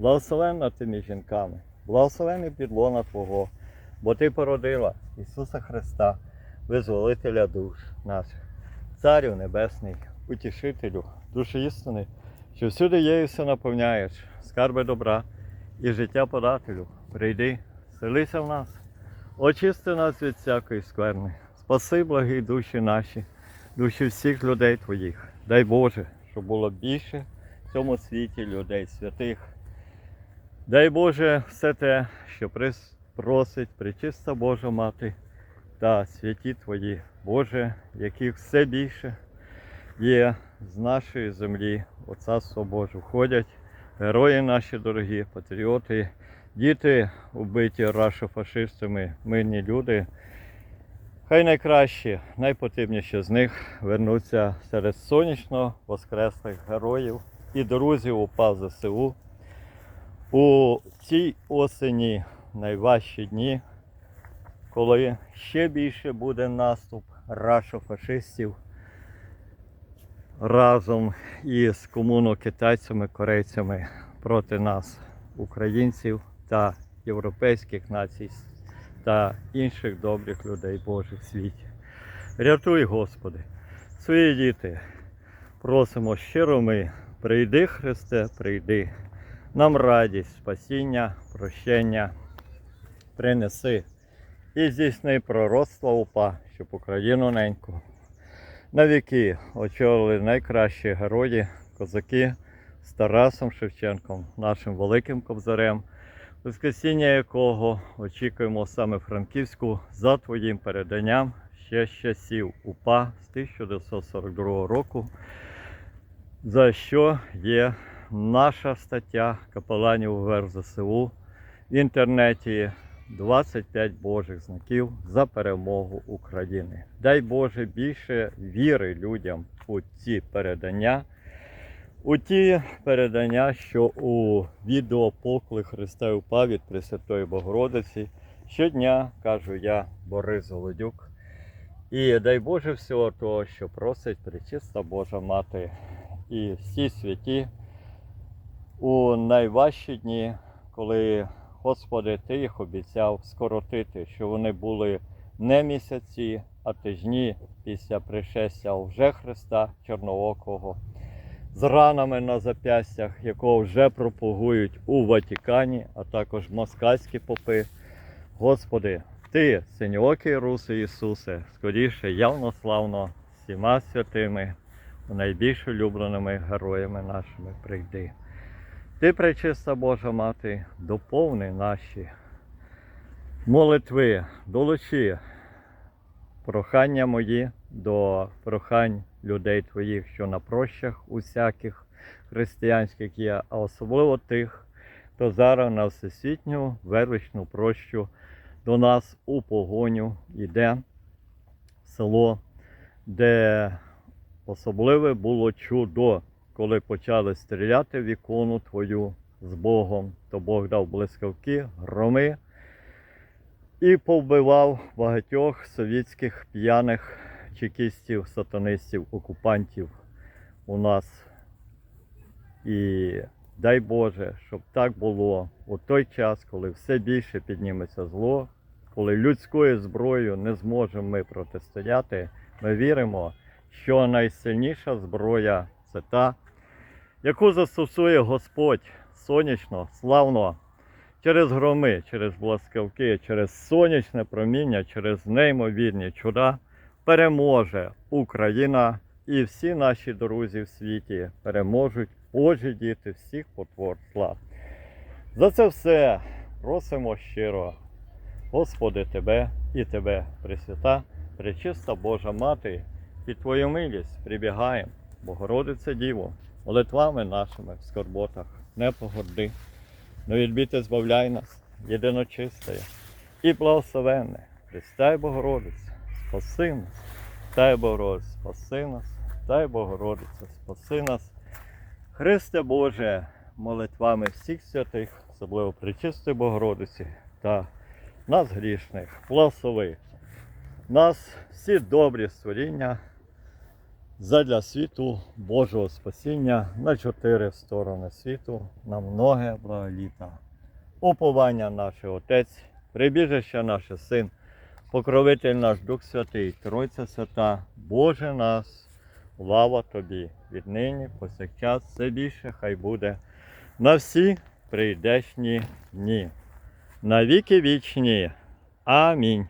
благословенна ти між жінками, благословений підлона Твого, бо Ти породила Ісуса Христа, визволителя душ наших, Царю Небесний, утішителю, душі істини, що всюди є все наповняєш, скарби добра і життя подателю. Прийди, селися в нас, очисти нас від всякої скверни, спаси благі душі наші, душі всіх людей Твоїх. Дай Боже, щоб було більше в цьому світі людей святих. Дай Боже все те, що просить причиста Божа Мати та святі Твої, Боже, яких все більше є з нашої землі, у Царство Боже входять герої наші дорогі, патріоти, діти, убиті рашофашистами, мирні люди. Хай найкращі, найпотрібніші з них вернуться серед сонячно воскреслих героїв і друзів УПА ЗСУ. У цій осені найважчі дні, коли ще більше буде наступ рашофашистів разом із комуно-китайцями, корейцями проти нас, українців та європейських націй та інших добрих людей Божих в світі. Рятуй, Господи, свої діти, просимо щиро ми, прийди, Христе, прийди. Нам радість, спасіння, прощення. Принеси. І здійсни пророцтво упа, щоб Україну неньку. На віки очолили найкращі герої, козаки з Тарасом Шевченком, нашим великим кобзарем, воскресіння якого очікуємо саме Франківську за твоїм переданням ще часів УПА з 1942 року, за що є наша стаття капеланів ВР ЗСУ в інтернеті 25 Божих знаків за перемогу України. Дай Боже більше віри людям у ці передання, у ті передання, що у відео Покли Христа упав від Пресвятої Богородиці. Щодня кажу я, Борис Голодюк. І дай Боже всього того, що просить Пречиста Божа Мати і всі святі у найважчі дні, коли Господи, Ти їх обіцяв скоротити, що вони були не місяці, а тижні після пришестя вже Христа Чорноокого, з ранами на зап'ястях, якого вже пропагують у Ватикані, а також москальські попи. Господи, Ти, синьоокий Руси Ісусе, скоріше явно славно всіма святими, найбільш улюбленими героями нашими прийди. Ти, пречиста Божа Мати, доповни наші молитви, долучи прохання мої до прохань людей Твоїх, що на прощах усяких християнських є, а особливо тих, хто зараз на всесвітню величну прощу до нас у погоню йде. Село, де особливе було чудо коли почали стріляти в ікону твою з Богом, то Бог дав блискавки, громи і повбивав багатьох совєтських п'яних чекістів, сатанистів, окупантів у нас. І дай Боже, щоб так було у той час, коли все більше підніметься зло, коли людською зброєю не зможемо ми протистояти, ми віримо, що найсильніша зброя це та, яку застосує Господь сонячно, славно, через громи, через блискавки, через сонячне проміння, через неймовірні чуда переможе Україна і всі наші друзі в світі переможуть Божі діти всіх потвор зла. За це все просимо щиро, Господи, Тебе і Тебе, Пресвята, Пречиста Божа Мати, під Твою милість прибігаємо, Богородице Діво, молитвами нашими в скорботах, не погорди. но відбіти збавляй нас, єдиночистає і благословенне. Христе Богородице, спаси нас, Тай Богородице, спаси нас, Тай Богородице, спаси нас. Христе Боже, молитвами всіх святих, особливо Пречистої Богородиці та нас грішних, благослови нас всі добрі створіння задля світу Божого спасіння на чотири сторони світу, на многе благоліта. Уповання наше Отець, прибіжище наше Син, покровитель наш Дух Святий, Тройця Свята, Боже нас, слава Тобі, віднині, повсякчас, все більше хай буде на всі прийдешні дні. На віки вічні. Амінь.